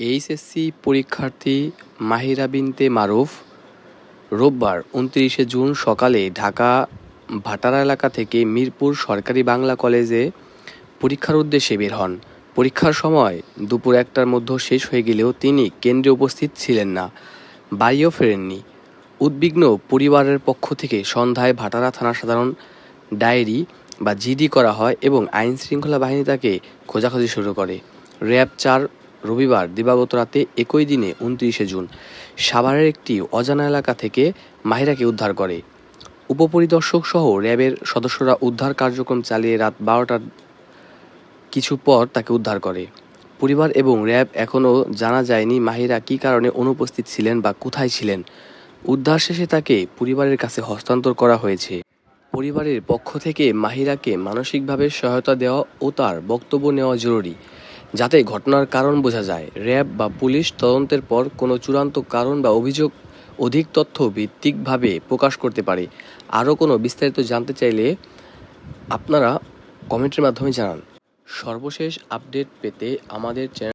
HSC পরীক্ষার্থী মাহিরা বিনতে মারুফ, রোববার উনত্রিশে জুন সকালে ঢাকা ভাটারা এলাকা থেকে মিরপুর সরকারি বাংলা কলেজে পরীক্ষার উদ্দেশ্যে বের হন। পরীক্ষার সময় দুপুর একটার মধ্যে শেষ হয়ে গেলেও তিনি কেন্দ্রে উপস্থিত ছিলেন না, বাড়িও ফেরেননি। উদ্বিগ্ন পরিবারের পক্ষ থেকে সন্ধ্যায় ভাটারা থানা সাধারণ ডায়েরি বা জিডি করা হয় এবং আইন শৃঙ্খলা বাহিনী তাকে খোঁজাখুঁজি শুরু করে। র্যাব চার রবিবার, দিবাগত রাতে একই দিনে উনত্রিশে জুন, সাভারের একটি অজানা এলাকা থেকে মাহিরাকে উদ্ধার করে। উপপরিদর্শক সহ র্যাবের সদস্যরা উদ্ধার কার্যক্রম চালিয়ে রাত বারোটার কিছু পর তাকে উদ্ধার করে। পরিবার এবং র্যাব এখনও জানা যায়নি মাহিরা কী কারণে অনুপস্থিত ছিলেন বা কোথায় ছিলেন। উদ্ধার শেষে তাকে পরিবারের কাছে হস্তান্তর করা হয়েছে। পরিবারের পক্ষ থেকে মাহিরাকে মানসিকভাবে সহায়তা দেওয়া ও তার বক্তব্য নেওয়া জরুরি। যাতে ঘটনার কারণ বোঝা যায়। র্যাব বা পুলিশ তদন্তের পর কোনো চূড়ান্ত কারণ বা অভিযোগ, অধিক তথ্য ভিত্তিকভাবে প্রকাশ করতে পারে। আরও কোনো বিস্তারিত জানতে চাইলে আপনারা কমেন্টের মাধ্যমে জানান। সর্বশেষ আপডেট পেতে আমাদের চ্যানেল